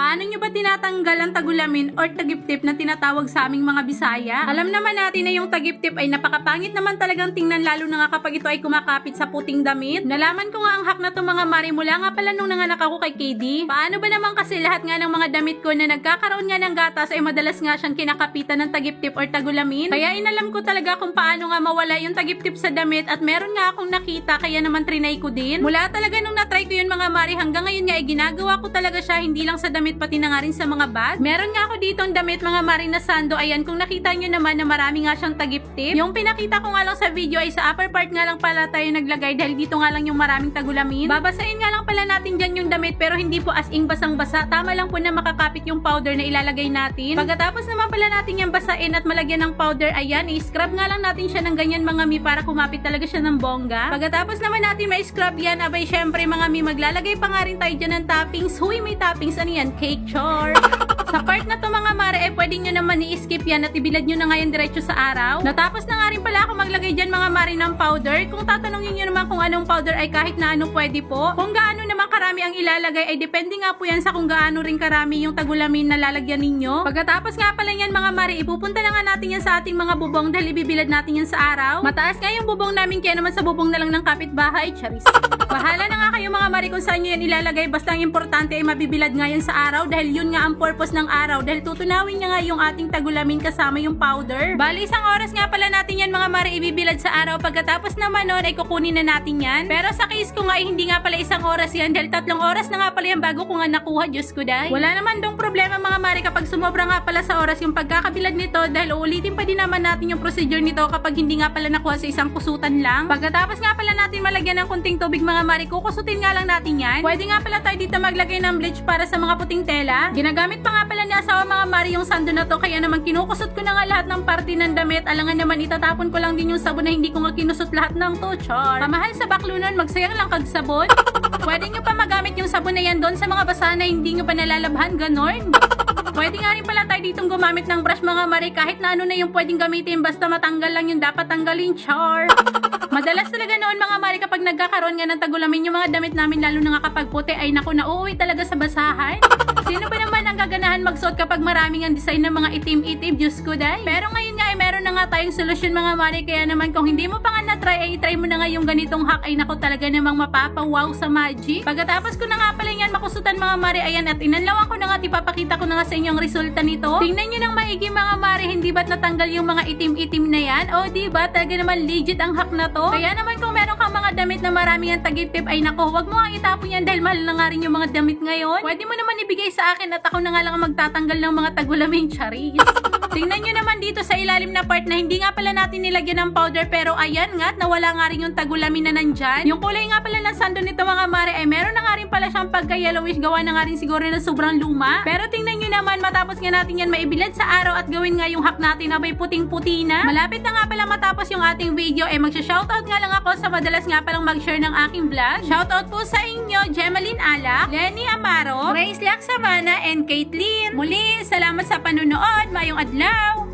Paano nyo ba tinatanggal ang tagulamin or tagiptip na tinatawag sa aming mga Bisaya? Alam naman natin na yung tagiptip ay napakapangit naman talagang tingnan lalo na nga kapag ito ay kumakapit sa puting damit. Nalaman ko nga ang hack na to mga mari mula nga pala nung nanganak ako kay KD. Paano ba naman kasi lahat nga ng mga damit ko na nagkakaroon nga ng gatas ay madalas nga siyang kinakapitan ng tagiptip or tagulamin? Kaya inalam ko talaga kung paano nga mawala yung tagiptip sa damit at meron nga akong nakita kaya naman trinay ko din. Mula talaga nung natry ko yun mga mari hanggang ngayon nga ay ginagawa ko talaga siya hindi lang sa damit pati na nga rin sa mga bag. Meron nga ako dito ang damit mga mari na sando. Ayan kung nakita nyo naman na marami nga siyang tagiptip. Yung pinakita ko nga lang sa video ay sa upper part nga lang pala tayo naglagay dahil dito nga lang yung maraming tagulamin. Babasahin nga lang pala natin dyan yung damit pero hindi po as in basang-basa. Tama lang po na makakapit yung powder na ilalagay natin. Pagkatapos naman pala natin yung basain at malagyan ng powder, ayan, i-scrub nga lang natin siya ng ganyan mga mi para kumapit talaga siya ng bongga. Pagkatapos naman natin ma-scrub yan, abay syempre mga mi, maglalagay pa nga rin tayo dyan ng toppings. Huy, may toppings, ano yan? Cake chore. Sa part na to mga mare, eh, pwede nyo naman i-skip yan at ibilad nyo na nga yan diretso sa araw. Natapos na nga rin pala ako maglagay dyan mga mare ng powder. Kung tatanungin nyo naman kung anong powder ay kahit na ano pwede po. Kung gaano naman karami ang ilalagay ay depende nga po yan sa kung gaano rin karami yung tagulamin na lalagyan ninyo. Pagkatapos nga pala yan mga mare, ipupunta na nga natin yan sa ating mga bubong dahil ibibilad natin yan sa araw. Mataas nga yung bubong namin kaya naman sa bubong na lang ng kapitbahay, charis. Bahala na nga kayo mga mare kung saan nyo yan ilalagay basta ang importante ay mabibilad nga yan sa araw dahil yun nga ang purpose ng araw dahil tutunawin niya nga yung ating tagulamin kasama yung powder. Bali isang oras nga pala natin yan mga mare ibibilad sa araw pagkatapos naman nun ay kukunin na natin yan. Pero sa case ko nga ay hindi nga pala isang oras yan dahil tatlong oras na nga pala yan bago ko nga nakuha Diyos ko dahil. Wala naman dong problema mga mare kapag sumobra nga pala sa oras yung pagkakabilad nito dahil uulitin pa din naman natin yung procedure nito kapag hindi nga pala nakuha sa isang kusutan lang. Pagkatapos nga pala natin malagyan ng kunting tubig mga mare, kukusutin nga lang natin yan. Pwede nga pala tayo dito maglagay ng bleach para sa mga puting tela. Ginagamit pa nga pala ni asawa mga yung sando na to kaya naman kinukusot ko na nga lahat ng parte ng damit. Alangan naman itatapon ko lang din yung sabon na hindi ko nga kinusot lahat ng to, char. Pamahal sa baklunan, magsayang lang kag sabon. Pwede nyo pa magamit yung sabon na yan doon sa mga basahan na hindi nyo pa nalalabhan, ganon. Pwede nga rin pala tayo ditong gumamit ng brush mga mare kahit na ano na yung pwedeng gamitin basta matanggal lang yung dapat tanggalin, char. Madalas talaga noon mga mare kapag nagkakaroon nga ng tagulamin yung mga damit namin lalo na nga kapag puti ay naku nauuwi talaga sa basahan. Sino ba naman ang gaganahan magsuot kapag maraming ang design ng mga itim-itim, Diyos ko dahil. Pero ngayon nga ay meron na nga tayong solusyon mga mare kaya naman kung hindi mo pa nga na-try ay try mo na nga yung ganitong hack ay naku talaga namang mapapawaw sa magic. Pagkatapos ko na nga pala yan makusutan mga mare ayan at inanlawan ko na nga at ipapakita ko na nga sa inyo ang resulta nito. Tingnan nyo ng maigi mga mare hindi ba't natanggal yung mga itim-itim na yan? O di ba talaga naman legit ang hack na to? Kaya naman kung meron kang mga damit na maraming ang tagip-tip ay nako wag mo nga itapon yan dahil mahal na nga rin yung mga damit ngayon. Pwede mo naman ibigay sa akin at ako na nga lang ang magtatanggal ng mga tagulaming charis. Tingnan nyo naman dito sa ilalim na part na hindi nga pala natin nilagyan ng powder pero ayan nga at nawala nga rin yung tagulamin na nandyan. Yung kulay nga pala ng sando nito mga mare ay meron na nga rin pala siyang pagka-yellowish gawa na nga rin siguro na sobrang luma. Pero tingnan nyo naman matapos nga natin yan maibilad sa araw at gawin nga yung hack natin abay puting-puti na. Malapit na nga pala matapos yung ating video eh magsha-shoutout nga lang ako sa madalas nga palang mag-share ng aking vlog. Shoutout po sa inyo Gemaline Alak, Lenny Amaro, Grace Lac Savannah and Caitlyn. Muli, salamat sa panunood. Mayong adlaw! now!